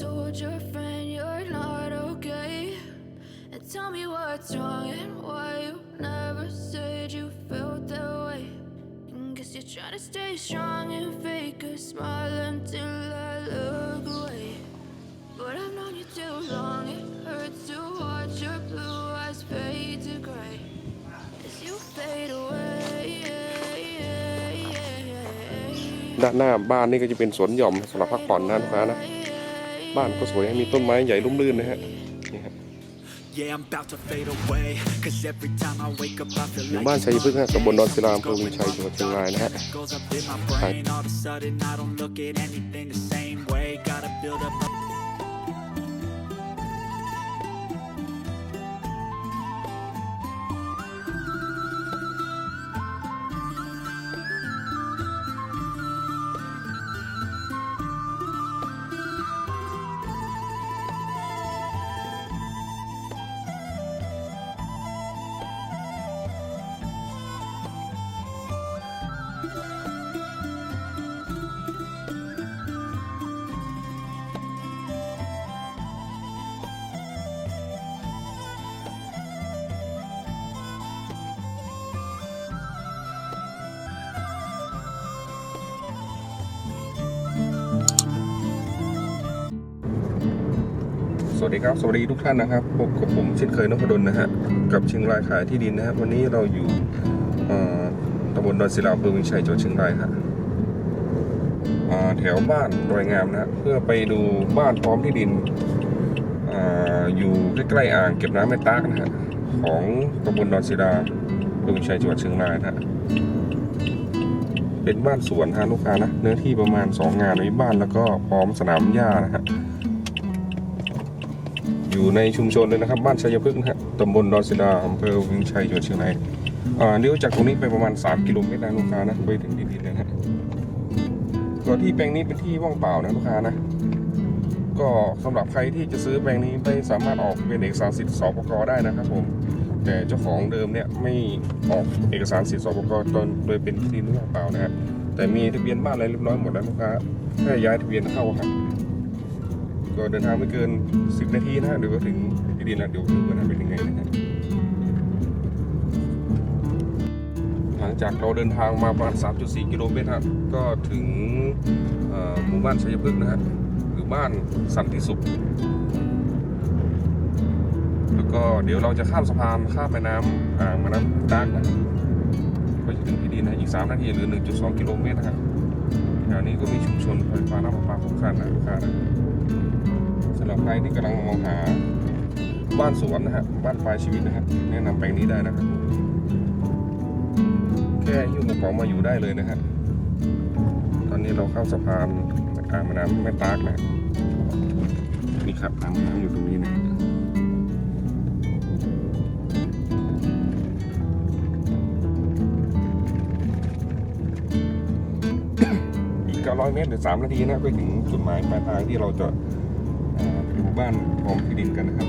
told your friend you're not okay? And tell me what's wrong and why you never said you felt that way. And guess you're trying to stay strong and fake a smile until I look away. But I've known you too long, it hurts to watch your blue eyes fade to gray as you fade away. ด้านหน้าบ้านนี่ก็จะเป็นสวนหย่อมสำหรับพักผ่อนนะลูกค้านะ บ้านก็สวยมีต้นไม้ใหญ่ร่มรื่นนะฮะนี่ครับ Yeah, I'm about to fade away. Cause every time I wake up, I feel หมู่ like บ้านชัยพฤกษ์ฮะตำบลดอนศิลาอำเภอวิชัยจังหวัดเชียงรายนะฮะ goes up in my brain. All of a sudden, I don't look at anything the same way. Gotta build up วัสดีครับ สวัสดีทุกท่านนะครับ พบกับผมเช่นเคยนพดลนะฮะ กับเชียงรายขายที่ดินนะฮะ วันนี้เราอยู่ตำบลดอนศิลาอำเภอวิชัยจังหวัดเชียงรายฮะอ่าแถวบ้านดอยงามนะฮะเพื่อไปดูบ้านพร้อมที่ดินออยู่ใกล้ๆอ่างเก็บน้ำแม่ตากนะฮะ ของตำบลดอนศิลาอำเภอวิชัยจังหวัดเชียงรายนะฮะ เป็นบ้านสวนฮะลูกค้านะ เนื้อที่ประมาณ 2 งานมีบ้านแล้วก็พร้อมสนามหญ้านะฮะ อยู่ในชุมชนเลยนะครับ บ้านชัยพฤกษ์นะฮะตำบลดอนศิลาอำเภอวิงชัยจังหวัดเชียงรายอ่าเลี้ยวจากตรงนี้ไปประมาณ 3 กิโลเมตรนะลูกค้านะไปถึงดินๆเลยนะฮะก็ที่แปลงนี้เป็นที่ว่างเปล่านะลูกค้านะ ก็สำหรับใครที่จะซื้อแปลงนี้ไม่สามารถออกเป็นเอกสารสิทธิ์สปกได้นะครับผมแต่เจ้าของเดิมเนี่ยไม่ออกเอกสารสิทธิ์สปกตนโดยเป็นที่ดินว่างเปล่านะฮะแต่มีทะเบียนบ้านอะไรเรียบร้อยหมดแล้วลูกค้าแค่ย้ายทะเบียนเข้าครับ ก็เดินทางไม่เกิน 10 นาทีนะฮะเดี๋ยวก็ถึงที่ดินแล้วเดี๋ยวดูกันนะเป็นยังไงนะฮะหลังจากเราเดินทางมาประมาณ 3.4 กิโลเมตรครับก็ถึงหมู่บ้านชัยพฤกษ์นะฮะหรือบ้านสันติสุขแล้วก็เดี๋ยวเราจะข้ามสะพานข้ามแม่น้ำอ่างแม่น้ำตากนะก็จะถึงที่ดินนะอีก 3 นาทีหรือ 1.2 กิโลเมตรนะครับแถวนี้ก็มีชุมชนไฟฟ้าน้ำประปาครบครันนะลูกค้านะ หรับใครที่กำลังมองหาบ้านสวนนะฮะบ้านปลายชีวิตนะครับ แนะนำแปลงนี้ได้นะครับ แค่หิ้วกระเป๋ามาอยู่ได้เลยนะฮะตอนนี้เราเข้าสะพานอ่างแม่น้ำแม่ตากนะนี่ครับอ่างน้ำอยู่ตรงนี้นะอีก900เมตรหรือ3นาทีนะก็ถึงจุดหมายปลายทางที่เราจะ อ่าไปดูบ้านพร้อมที่ดินกันนะครับ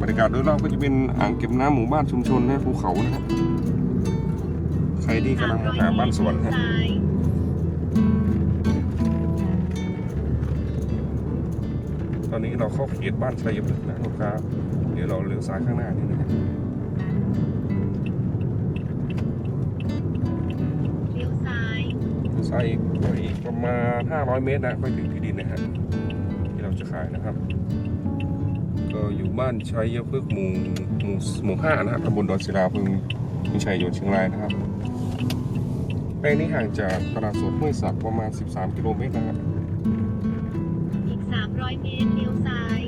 บรรยากาศโดยรอบก็จะเป็นอ่างเก็บน้ำหมู่บ้านชุมชนและภูเขานะครับใครที่กำลังมองหาบ้านสวนครับตอนนี้เราเข้าเขตบ้านชัยพฤกษ์นะลูกค้าเดี๋ยวเราเลี้ยวซ้ายข้างหน้านี่นะครับเลี้ยวซ้ายเลี้ยวซ้ายอีกไปอีกประมาณ 500 เมตรนะไปถึงที่ดินนะฮะที่ เราจะขายนะครับ ก็อยู่บ้านชัยพฤกษ์หมู่หมู่หมู่ห้านะฮะตำบลดอนศิลาเพึงพิชัยโยนเชียงรายนะครับแปลงนี้ห่างจากตลาดสดห้วยสักประมาณ 13 กิโลเมตรนะครับอีก 300 เมตรเลี้ยวซ้าย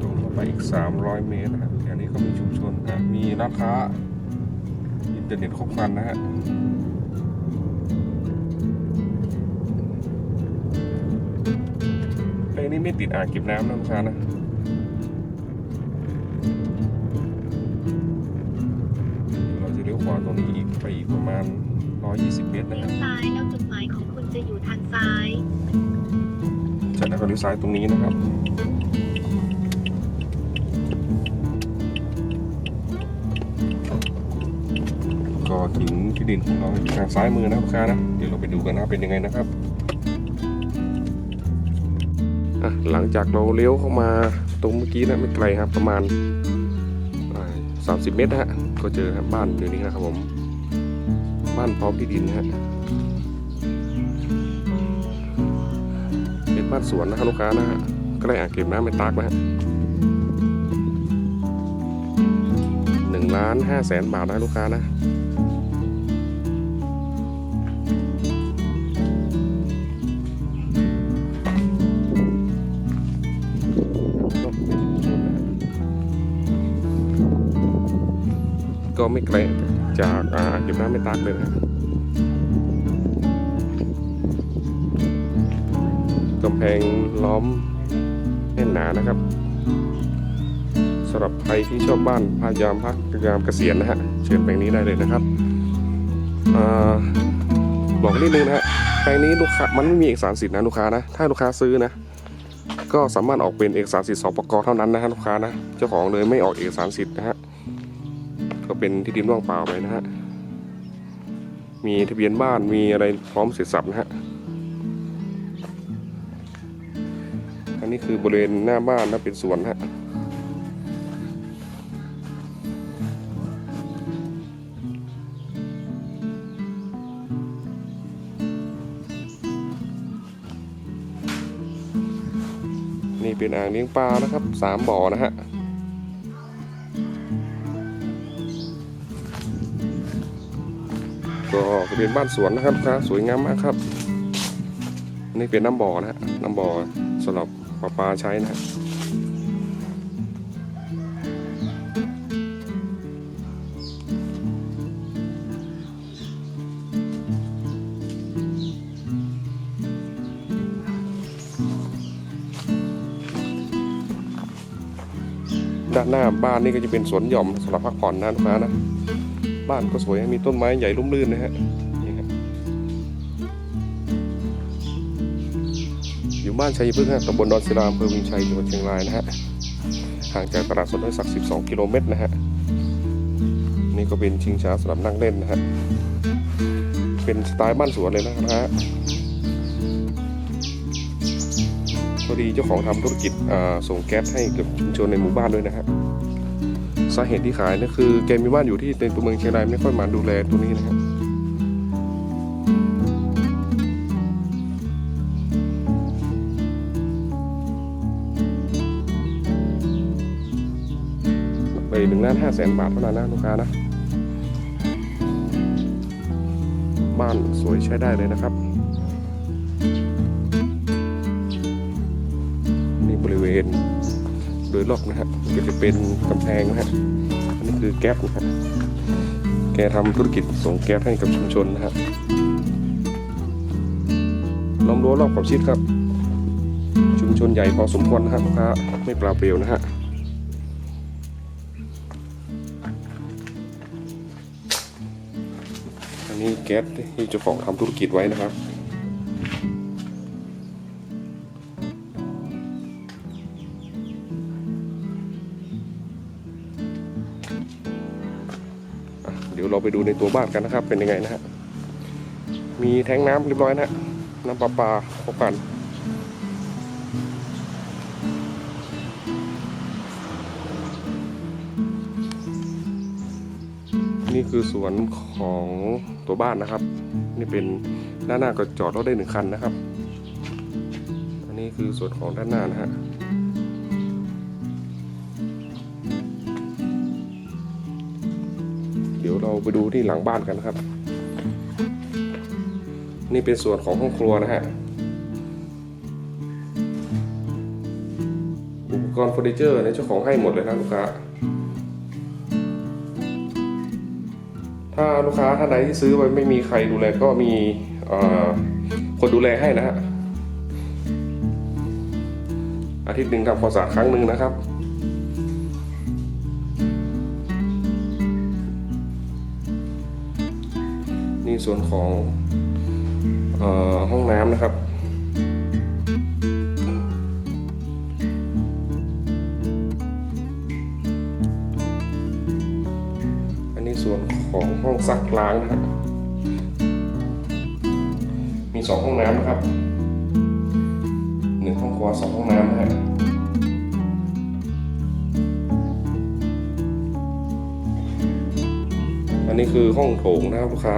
ตรงเข้าไปอีก 300 เมตรนะครับแถวนี้ก็มีชุมชนนะมีร้านค้า อินเทอร์เน็ตครบครันนะฮะ นี้ไม่ติดอ่างเก็บน้ำนะลูกค้านะเราจะเลี้ยวขวาตรงนี้อีกไปอีกประมาณ 120 เมตรนะเลี้ฮะยวซ้ายแล้วจุดหมายของคุณจะอยู่ทางซ้าย จากนั้นก็เลี้ยวซ้ายตรงนี้นะครับ ก็ถึงที่ดินของเราทางซ้ายมือนะลูกค้านะ เดี๋ยวเราไปดูกันนะเป็นยังไงนะครับ หลังจากเราเลี้ยวเข้ามาตรงเมื่อกี้นะไม่ไกลครับประมาณสามสิบเมตรนะฮะก็เจอครับบ้านอยู่นี้นะครับผม บ้านพร้อมที่ดินนะฮะเป็นบ้านสวนนะครับลูกค้านะฮะใกล้อ่างเก็บน้ำเป็นตากนะฮะหนึ่งล้านห้าแสนบาทนะลูกค้านะ ก็ไม่ไกลจากอ่าเก็บน้ำไม่ตากเลยนะกำแพงล้อมแน่นหนานะครับสำหรับใครที่ชอบบ้านพายามพักยามเกษียณนะฮะเชิญแปลงนี้ได้เลยนะครับอบอกนิดนึงนะฮะแปลงนี้ลูกค้ามันไม่มีเอกสารสิทธิ์นะลูกค้านะ ถ้าลูกค้าซื้อนะ ก็สามารถออกเป็นเอกสารสิทธิ์สปกเท่านั้นนะฮะลูกค้านะ เจ้าของเลยไม่ออกเอกสารสิทธิ์นะฮะ เป็นที่ดินว่างเปล่าไปนะฮะ มีทะเบียนบ้านมีอะไรพร้อมเสร็จสับนะฮะ อันนี้คือบริเวณหน้าบ้านนะเป็นสวนฮะนี่เป็นอ่างเลี้ยงปลานะครับสามบ่อนะฮะ ก็เป็นบ้านสวนนะครับลูกค้าสวยงามมากครับนี่เป็นน้ำบ่อนะฮะน้ำบ่อสำหรับปลาปลาใช้นะฮะด้านหน้าบ้านนี่ก็จะเป็นสวนหย่อมสำหรับพักผ่อนนะลูกค้านะ บ้านก็สวยมีต้นไม้ใหญ่ร่มรื่นนะฮะนี่ฮะอยู่บ้านชัยพฤกษ์ฮะตำบลดอนศิลาอำเภอวิงชัยจังหวัดเชียงรายนะฮะห่างจากตลาดสดห้วยสัก12 กิโลเมตรนะฮะนี่ก็เป็นชิงช้าสำหรับนั่งเล่นนะฮะเป็นสไตล์บ้านสวนเลยนะฮะพอดีเจ้าของทำธุรกิจส่งแก๊สให้กับชุมชนในหมู่บ้านด้วยนะฮะ สาเหตุที่ขายนี่คือแกมีบ้านอยู่ที่ในตัวเมืองเชียงรายไม่ค่อยมาดูแลตัวนี้นะครับไปหนึ่งล้านห้าแสนบาทเท่านั้นนะลูกค้านะ บ้านสวยใช้ได้เลยนะครับ นี่บริเวณ ยรอบนะฮะก็จะเป็นกำแพงนะฮะอันนี้คือแก๊สนะฮะแกทำธุรกิจส่งแก๊สให้กับชุมชนนะฮะล้อมรั้วรอบขอบชิดครับ ชุมชนใหญ่พอสมควรนะครับลูกค้าไม่เปล่าเปลี่ยวนะฮะอันนี้แก๊สที่เจ้าของทำธุรกิจไว้นะครับ ไปดูในตัวบ้านกันนะครับ เป็นยังไงนะฮะมีแทงน้ำเรียบร้อยนะฮะน้ำประปาครบครันนี่คือสวนของตัวบ้านนะครับ นี่เป็นด้านหน้าก็จอดรถได้หนึ่งคันนะครับ อันนี้คือสวนของด้านหน้านะฮะ เราไปดูที่หลังบ้านกันนะครับ นี่เป็นส่วนของห้องครัวนะฮะอุปกรณ์เฟอร์นิเจอร์เนี่ยเจ้าของให้หมดเลยนะลูกค้าถ้าลูกค้าท่านใดที่ซื้อไปไม่มีใครดูแลก็มีคนดูแลให้นะฮะอาทิตย์หนึ่งทำความสะอาดครั้งหนึ่งนะครับ ส่วนของออห้องน้ำนะครับ อันนี้ส่วนของห้องซักล้างนะฮะมีสองห้องน้ำนะครับหนึ่งห้องครัวสองห้องน้ำนะฮะอันนี้คือห้องโถงนะครับลูกค้า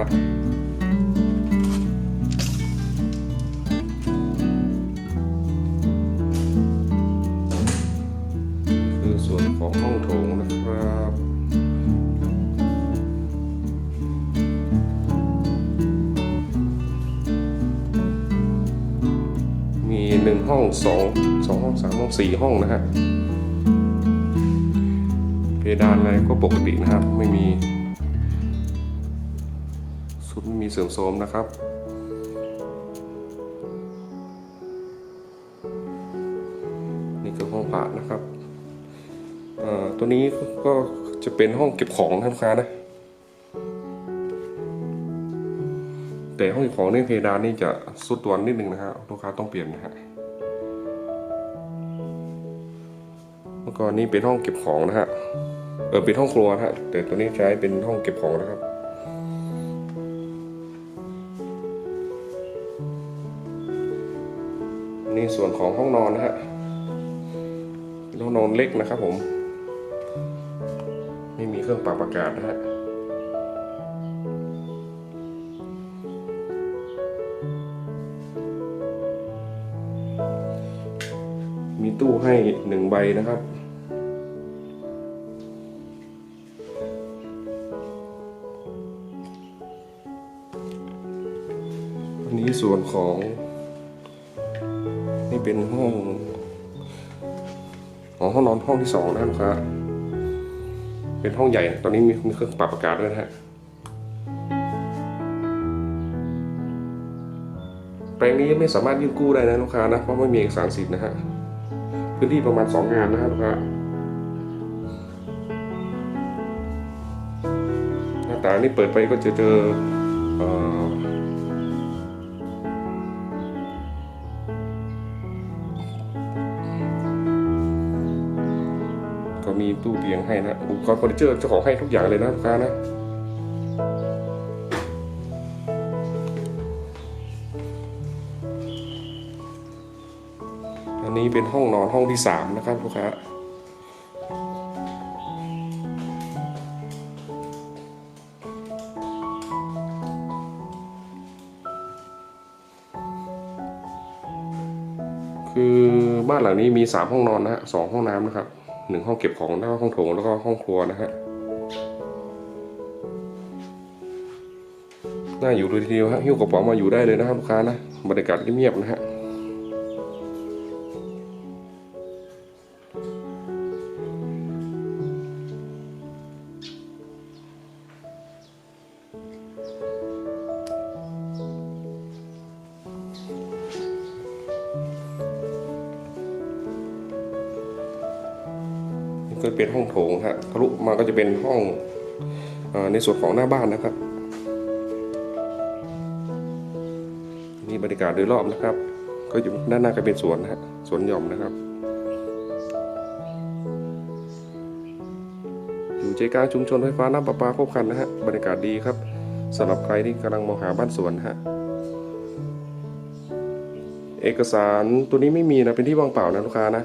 สองสองห้องสามห้องสี่ห้องนะฮะเพดานอะไรก็ปกตินะครับ ไม่มีสุดไม่มีเสริมโทรมนะครับนี่คือห้องพระนะครับ ตัวนี้ก็จะเป็นห้องเก็บของนะลูกค้านะ แต่ห้องเก็บของในเพดานนี่จะสุดตัวนิดนึงนะฮะ ลูกค้าต้องเปลี่ยนนะฮะ ก่อนนี้เป็นห้องเก็บของนะฮะเออเป็นห้องครัวนะฮะแต่ตัวนี้ใช้เป็นห้องเก็บของนะครับนี่ส่วนของห้องนอนนะฮะเป็นห้องนอนเล็กนะครับผม ไม่มีเครื่องปรับอากาศนะฮะมีตู้ให้หนึ่งใบนะครับ ห้องนอนห้องที่สองนะครับลูกค้าเป็นห้องใหญ่ ตอนนี้มีมีเครื่องปรับอากาศด้วยนะฮะแปลงนี้ไม่สามารถยื่นกู้ได้นะลูกค้านะเพราะไม่มีเอกสารสิทธิ์นะฮะพื้นที่ประมาณสองงานนะฮะลูกค้าหน้าต่างนี่เปิดไปก็จะเจอเอ่อ ตู้เตียงให้นะอุปกรณ์เฟอร์นิเจอร์เจ้าของให้ทุกอย่างเลยนะลูกค้านะอันนี้เป็นห้องนอนห้องที่สามนะครับลูกค้าคือบ้านหลังนี้มีสามห้องนอนนะฮะสองห้องน้ำนะครับ หนึ่งห้องเก็บของแล้วก็ห้องโถงแล้วก็ห้องครัวนะฮะน่าอยู่เลยทีเดียวฮะหิ้วกระเป๋ามาอยู่ได้เลยนะครับลูกค้านะบรรยากาศเงียบๆนะฮะ มาก็จะเป็นห้องอในส่วนของหน้าบ้านนะครับ นี่บรรยากาศโดยรอบนะครับ ก็อยู่ด้านหน้าก็เป็นสวนนะฮะสวนหย่อมนะครับ อยู่ใจกลางชุมชนไฟฟ้าน้ำประปาครบครันนะฮะบรรยากาศดีครับสำหรับใครที่กำลังมองหาบ้านสวนนะฮะเอกสารตัวนี้ไม่มีนะเป็นที่ว่างเปล่านะลูกค้านะ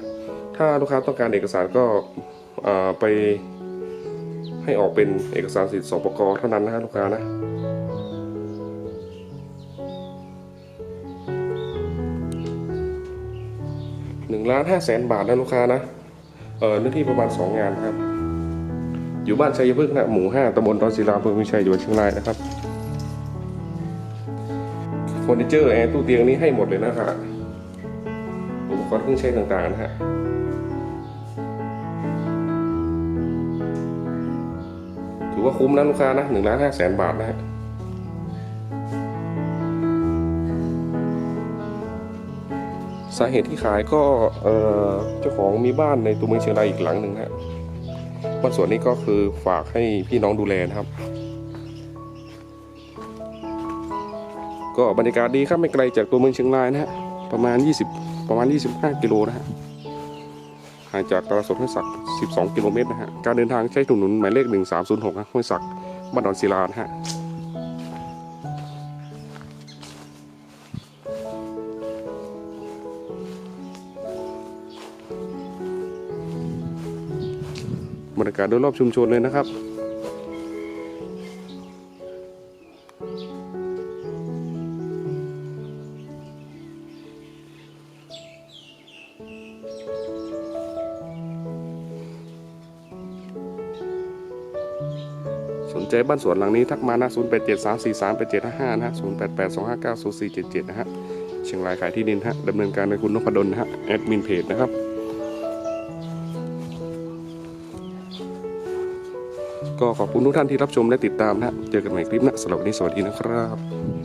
ถ้าลูกค้าต้องการเอกสารก็ไป ให้ออกเป็นเอกสารสิทธิ์สปกเท่านั้นนะฮะลูกค้านะหนึ่งล้านห้าแสนบาทนะลูกค้านะเออเนื้อที่ประมาณสองงานครับ อยู่บ้านชัยพฤกษ์นะหมู่ห้าตำบลดอนศิลาอำเภอพิชัยจังหวัดเชียงรายนะครับเฟอร์นิเจอร์แอร์ตู้เตียงนี้ให้หมดเลยนะครับอุปกรณ์เครื่องใช้ต่างๆนะฮะ ว่าคุ้มนะลูกค้านะหนึ่งล้านห้าแสนบาทนะฮะสาเหตุที่ขายก็เออเจ้าของมีบ้านในตัวเมืองเชียงรายอีกหลังหนึ่งนะฮะบ้านสวนนี้ก็คือฝากให้พี่น้องดูแลนะครับ ก็บรรยากาศดีครับไม่ไกลจากตัวเมืองเชียงรายนะฮะประมาณ 20 ประมาณ 25 กิโลนะฮะ ห่างจากตลาดสดห้วยศักดิ์12 กิโลเมตรนะฮะ การเดินทางใช้ถนนหมายเลข 1306นะห้วยศักดิ์บ้านดอนศิลานะฮะบรรยากาศโดยรอบชุมชนเลยนะครับ ใจบ้านสวนหลังนี้ทักมานะ0 8 7 3 4 3 8 7 5 5นะฮะ0 8 8 2 5 9 0 4 7 7นะฮะเชียงรายขายที่ดินฮะดำเนินการโดยคุณนพดลนะฮะแอดมินเพจนะครับก็ขอบคุณทุกท่านที่รับชมและติดตามนะฮะเจอกันใหม่คลิปหนะสำหรับวันนี้สวัสดีนะครับ